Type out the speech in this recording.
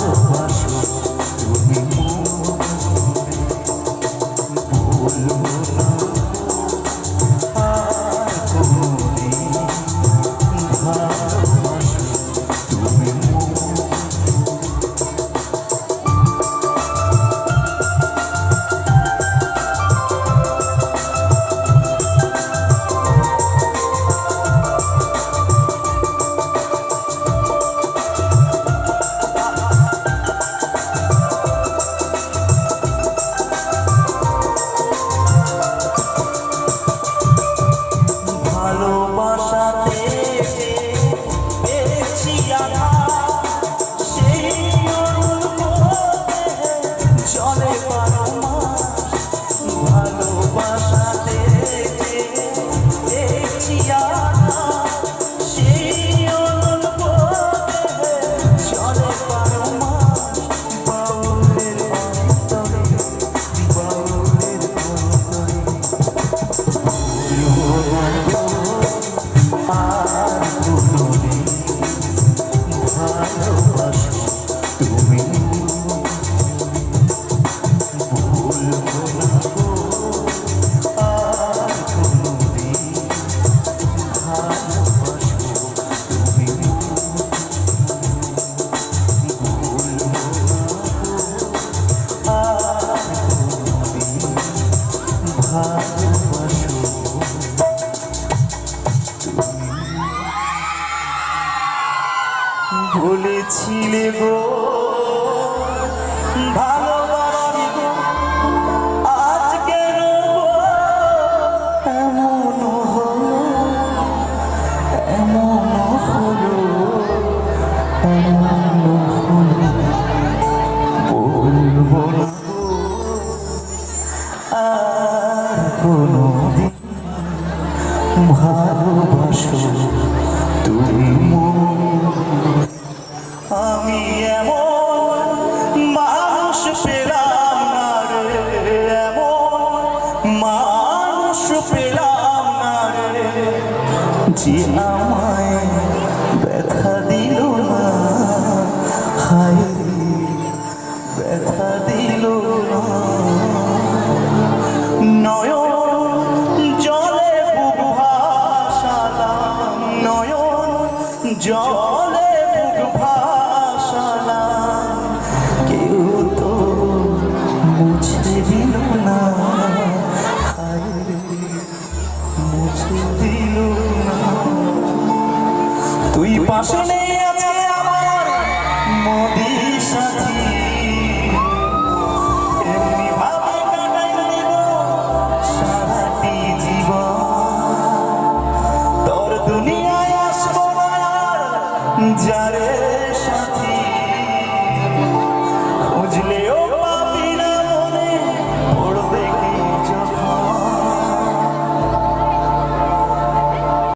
ভালোবাসো ভুলেছিলে গো ভালোবাসি গো আজকে এমন হলো এমন হলো এমন হলো। বলব না। কোনোদিন ভালোবাসো তুমি আমি এমন মানুষ পেলাম না রে। এমন মানুষ পেলাম ব্যথা দিল না। হায়, ব্যথা দিল জলে ভাসালাম কেউ তো মুছে দিল না। মুছে দিল না। তুই পাশে নেই আছে আমার মোদি সাথী। যারে